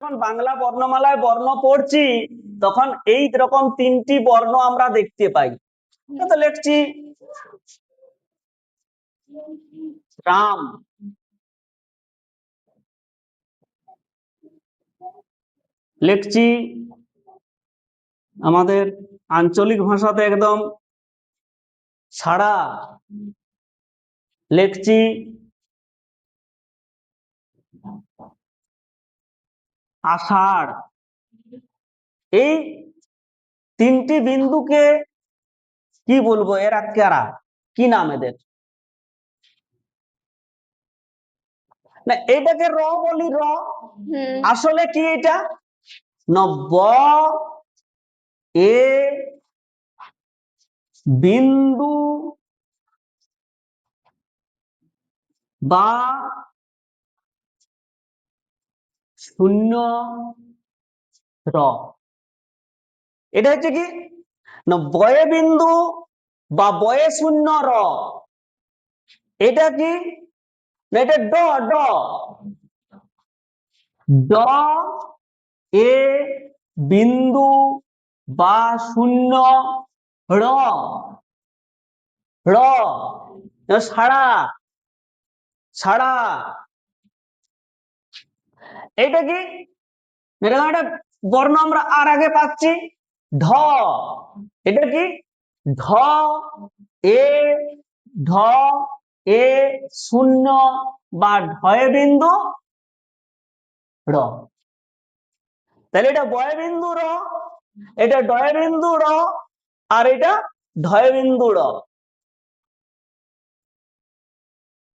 যখন বাংলা বর্ণমালায় বর্ণ পড়ছি, তখন এই রকম তিনটি বর্ণ আমরা দেখতে পাই। তো লিখছি, রাম, লিখছি আমাদের আঞ্চলিক ভাষাতে একদম ছাড়া লিখছি আষাঢ়। এই তিনটি বিন্দুকে কি বলব? এরা কারা কি নাম এদের? না এটাকে র বলি র। আসলে কি এটা? নব্য এ বিন্দু বা শূন্য র। এটা হচ্ছে কি? না, বয়ে বিন্দু বা বয়ে শূন্য র। এটা কি? না, এটা ড ড। ড, এ বিন্দু বা শূন্য র। র। সাড়া। সাড়া। এটা কি একটা বর্ণ আমরা আর আগে পাচ্ছি। ঢ এটা কি? ঢ এ ঢ এ, শূন্য বা ঢয় বিন্দু র। তাহলে এটা বয় বিন্দু র, এটা ডয় বিন্দু র, আর এটা ঢয় বিন্দু র।